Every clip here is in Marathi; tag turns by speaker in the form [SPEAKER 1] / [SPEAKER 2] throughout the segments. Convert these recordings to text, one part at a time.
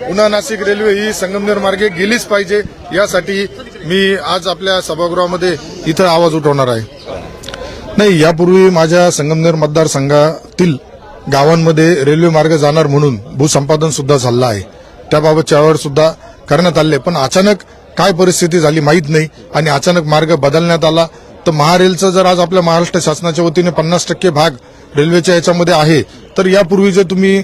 [SPEAKER 1] पुन्हा नाशिक रेल्वे ही संगमनेर मार्गे गेलीच पाहिजे यासाठी मी आज आपल्या सभागृहामध्ये इथं आवाज उठवणार आहे. नाही यापूर्वी माझ्या संगमनेर मतदारसंघातील गावांमध्ये रेल्वे मार्ग जाणार म्हणून भूसंपादन सुद्धा झालं आहे. त्याबाबत त्यावर सुद्धा करण्यात आले पण अचानक काय परिस्थिती झाली माहीत नाही आणि अचानक मार्ग बदलण्यात आला. तर महारेलचं जर आज आपल्या महाराष्ट्र शासनाच्या वतीने पन्नास टक्के भाग रेल्वेच्या याच्यामध्ये आहे. तर यापूर्वी जे तुम्ही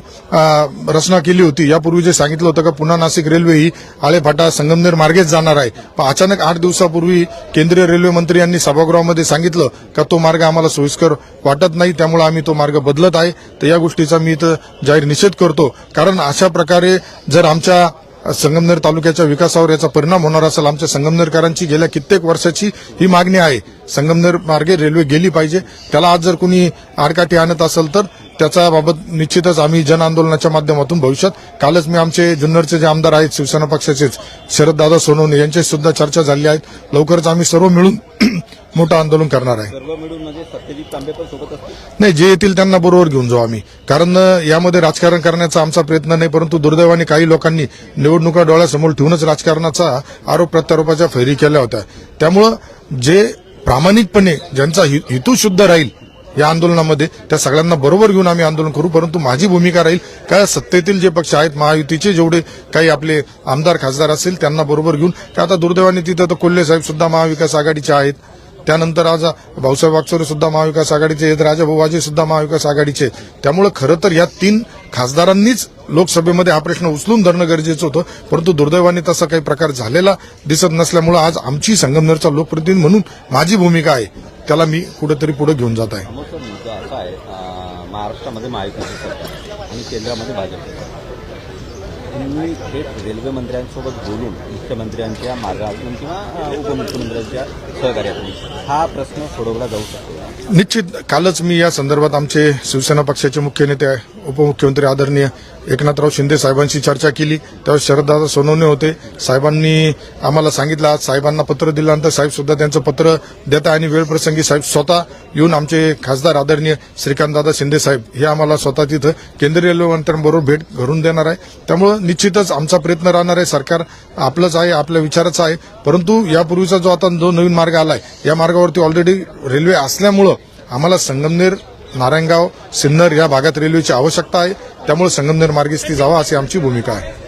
[SPEAKER 1] रचना केली होती यापूर्वी जे सांगितलं होतं का पुन्हा नाशिक रेल्वे ही आळेफाटा संगमनेर मार्गेच जाणार आहे. पण अचानक आठ दिवसापूर्वी केंद्रीय रेल्वे मंत्री यांनी सभागृहामध्ये सांगितलं का तो मार्ग आम्हाला सोयीस्कर वाटत नाही त्यामुळे आम्ही तो मार्ग बदलत आहे. तर या गोष्टीचा मी इथं जाहीर निषेध करतो. कारण अशा प्रकारे जर आमच्या संगमनेर तालुक्याच्या विकासावर याचा परिणाम होणार असेल. आमच्या संगमनेरकरांची गेल्या कित्येक वर्षाची ही मागणी आहे. संगमनेर मार्गे रेल्वे गेली पाहिजे. त्याला आज जर कुणी आडकाठी आणत असेल तर त्याच्याबाबत निश्चितच आम्ही जन आंदोलनाच्या माध्यमातून भविष्यात कालच मी आमचे जुन्नरचे जे आमदार आहेत शिवसेना पक्षाचेच शरददादा सोनवणे यांच्याशी सुद्धा चर्चा झाली आहे. लवकरच आम्ही सर्व मिळून मोठं आंदोलन करणार आहे.
[SPEAKER 2] म्हणजे
[SPEAKER 1] नाही जे येतील त्यांना बरोबर घेऊन जाऊ आम्ही. कारण यामध्ये राजकारण करण्याचा आमचा प्रयत्न नाही परंतु दुर्दैवाने काही लोकांनी निवडणुका डोळ्यासमोर ठेवूनच राजकारणाचा आरोप प्रत्यारोपाच्या फैरी केल्या होत्या. त्यामुळं जे प्रामाणिकपणे ज्यांचा हेतू शुद्ध राहील या आंदोलनामध्ये त्या सगळ्यांना बरोबर घेऊन आम्ही आंदोलन करू परंतु माझी भूमिका राहील काय सत्तेतील जे पक्ष आहेत महायुतीचे जेवढे काही आपले आमदार खासदार असतील त्यांना बरोबर घेऊन आता दुर्दैवाने तिथं तर कोल्हे साहेब सुद्धा महाविकास आघाडीचे आहेत. त्यानंतर आज भाऊसाहेब वागचोरे सुद्धा महाविकास आघाडीचे आहेत राजाभाऊ सुद्धा महाविकास आघाडीचे. त्यामुळे खरं तर या तीन खासदारांनीच लोकसभेमध्ये हा प्रश्न उचलून धरणं गरजेचं होतं. परंतु दुर्दैवाने तसा काही प्रकार झालेला दिसत नसल्यामुळे आज आमची संगमनेरचा लोकप्रतिनिधी म्हणून माझी भूमिका आहे. त्याला मी कुठेतरी पुढे घेऊन जात आहे.
[SPEAKER 2] महाराष्ट्रामध्ये महाविकास सरकार आणि केंद्रामध्ये भाजप तुम्ही थेट रेल्वे मंत्र्यांसोबत बोलून मुख्यमंत्र्यांच्या मार्गातून किंवा उपमुख्यमंत्र्यांच्या सहकार्यातून हा प्रश्न सोडवला जाऊ शकतो.
[SPEAKER 1] निश्चित. कालच मी या संदर्भात आमचे शिवसेना पक्षाचे मुख्य नेते उपमुख्यमंत्री आदरणीय एकनाथराव शिंदे साहेबांशी चर्चा केली. त्यावेळेस शरददादा सोनवणे होते. साहेबांनी आम्हाला सांगितलं आज साहेबांना पत्र दिल्यानंतर साहेब सुद्धा त्यांचं पत्र देता आणि वेळप्रसंगी साहेब स्वतः येऊन आमचे खासदार आदरणीय श्रीकांतदादा शिंदे साहेब हे आम्हाला स्वतः तिथं केंद्रीय रेल्वे मंत्र्यांबरोबर भेट घडून देणार आहे. त्यामुळं निश्चितच आमचा प्रयत्न राहणार आहे. सरकार आपलंच आहे आपल्या विचाराचं आहे. परंतु यापूर्वीचा जो आता जो नवीन मार्ग आलाय या मार्गावरती ऑलरेडी रेल्वे असल्यामुळं आम्हाला संगमनेर नारायणगाव सिन्नर या भागात रेल्वेची आवश्यकता आहे. त्यामुळे संगमनेर मार्गेच ती जावा अशी आमची भूमिका आहे.